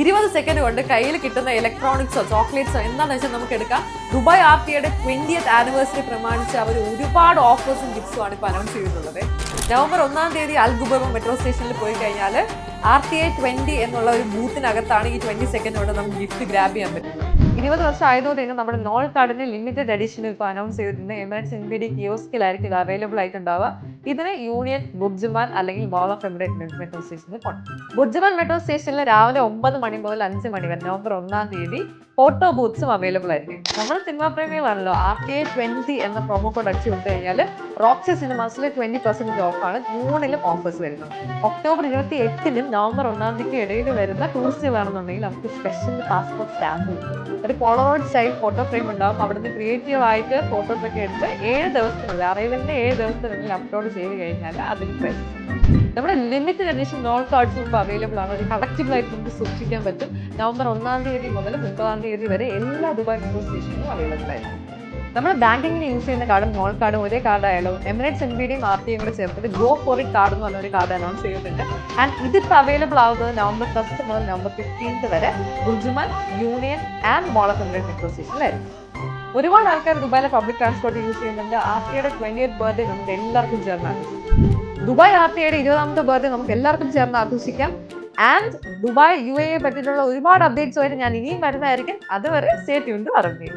ഇരുപത് സെക്കൻഡ് കൊണ്ട് കയ്യിൽ കിട്ടുന്ന ഇലക്ട്രോണിക്സോ ചോക്ലേറ്റ്സോ എന്താണെന്ന് വെച്ചാൽ നമുക്ക് എടുക്കാം. ദുബായ് ആർ ടിയുടെ ട്വന്റിയത്ത് ആനിവേഴ്സറി പ്രമാണിച്ച് അവർ ഒരുപാട് ഓഫേഴ്സും ഗിഫ്റ്റ്സും ആണ് ഇപ്പോൾ അനൗൺസ് ചെയ്തിട്ടുള്ളത്. നവംബർ ഒന്നാം തീയതി അൽഗുബർ മെട്രോ സ്റ്റേഷനിൽ പോയി കഴിഞ്ഞാൽ ആർ ടി ഐ ട്വന്റി എന്നുള്ള ഒരു ബൂത്തിനകത്താണ് ഈ ട്വന്റി സെക്കൻഡ് കൊണ്ട് നമുക്ക് ഗിഫ്റ്റ് ഗ്രാബ് ചെയ്യാൻ പറ്റും ഇരുപത് വർഷം തന്നെ നമ്മുടെ നോൾ കാർഡിന് ലിമിറ്റഡ് എഡിഷൻ ഇപ്പോൾ അനൗൺസ് ചെയ്തിട്ടുണ്ട്. എമിറേറ്റ്സ് ഡി കിയോസ്കിലായിരിക്കും ഇത് അവൈലബിൾ ആയിട്ടുണ്ടാവുക. ഇതിന് യൂണിയൻ ബുർജുമാൻ അല്ലെങ്കിൽ മോൾ ഓഫ് എമിറേറ്റ് മെട്രോ സ്റ്റേഷനിൽ പോകണം ബുർജുമാൻ മെട്രോ സ്റ്റേഷനിൽ രാവിലെ ഒമ്പത് മണി മുതൽ അഞ്ച് മണി വരെ നവംബർ ഒന്നാം തീയതി ഫോട്ടോ ബൂത്ത്സും അവൈലബിൾ ആയിരിക്കും. നമ്മൾ സിനിമാ പ്രേമികളാണല്ലോ ആർ കെ ട്വന്റി എന്ന പ്രൊമോ കോഡ് അടിച്ചു കൊടുത്തു കഴിഞ്ഞാൽ റോക്സി സിനിമാസിൽ ട്വന്റി പെർസെന്റ് ഓഫാണ് ജൂണിലും ഓഫേഴ്സ് വരുന്നത്. ഒക്ടോബർ ഇരുപത്തി എട്ടിനും നവംബർ ഒന്നാം തീയതി ഇടയിൽ വരുന്ന ടൂറിസ്റ്റുകളാണെന്നുണ്ടെങ്കിൽ നമുക്ക് സ്പെഷ്യൽ പാസ്പോർട്ട് സ്റ്റാമ്പ് ഒരു പോളറോയിഡ് സ്റ്റൈൽ ഫോട്ടോ ഫ്രെയിം ഉണ്ടാവും. അവിടുന്ന് ക്രിയേറ്റീവായിട്ട് ഫോട്ടോസ് ഒക്കെ എടുത്ത് ഏഴ് ദിവസത്തിനുള്ളിൽ അറൈവലിന്റെ ഏഴ് ദിവസത്തിനുള്ളിൽ അപ്ലോഡ് ചെയ്ത് കഴിഞ്ഞാൽ അതിന് നമ്മുടെ ലിമിറ്റഡ് എഡിഷൻ നോൺ കാർഡ്സ് ഇപ്പോൾ അവൈലബിൾ ആണ്. ഒരു കളക്റ്റീവ് ആയിട്ട് നമുക്ക് സൂക്ഷിക്കാൻ പറ്റും. നവംബർ ഒന്നാം തീയതി മുതൽ മുപ്പതാം തീയതി വരെ എല്ലാ ദുബായ് മെട്രോ സ്റ്റേഷനിലും അവൈലബിൾ ആയിരിക്കും. നമ്മൾ ബാങ്കിങ്ങിന് യൂസ് ചെയ്യുന്ന കാർഡും മോൾ കാർഡും ഒരേ കാർഡായാലും എമിറേറ്റ്സ് എൻ ബി ഡിയും കൂടെ ചേർത്തിട്ട് ഗോ ഇറ്റ് കാർഡ് എന്ന് പറഞ്ഞൊരു കാർഡ് അനൗൺസ് ചെയ്തിട്ടുണ്ട്. ആൻഡ് ഇതിപ്പോൾ അവൈലബിൾ ആവുന്നത് നവംബർ ഫസ്റ്റ് മുതൽ നവംബർ ഫിഫ്റ്റീൻത്ത് വരെ ഗുജുമൻ union and mall of Emirates association ഒരുപാട് ആൾക്കാർ ദുബായിലെ പബ്ലിക് ട്രാൻസ്പോർട്ട് യൂസ് ചെയ്യുന്നുണ്ട്. ആർത്തിയുടെ ട്വന്റി എയ്റ്റ് ബർത്ത്ഡേ നമുക്ക് എല്ലാവർക്കും ചേർന്ന് ദുബായ് ആർത്തിയുടെ ഇരുപതാമത്തെ ബർത്ത്ഡേ നമുക്ക് എല്ലാവർക്കും ചേർന്ന് ആഘോഷിക്കാം. ആൻഡ് ദുബായ് യു എ പറ്റിയിട്ടുള്ള ഒരുപാട് അപ്ഡേറ്റ്സ് വരെ ഞാൻ ഇനിയും വരുന്നതായിരിക്കും. അതുവരെ സ്റ്റേ ഉണ്ട് പറഞ്ഞു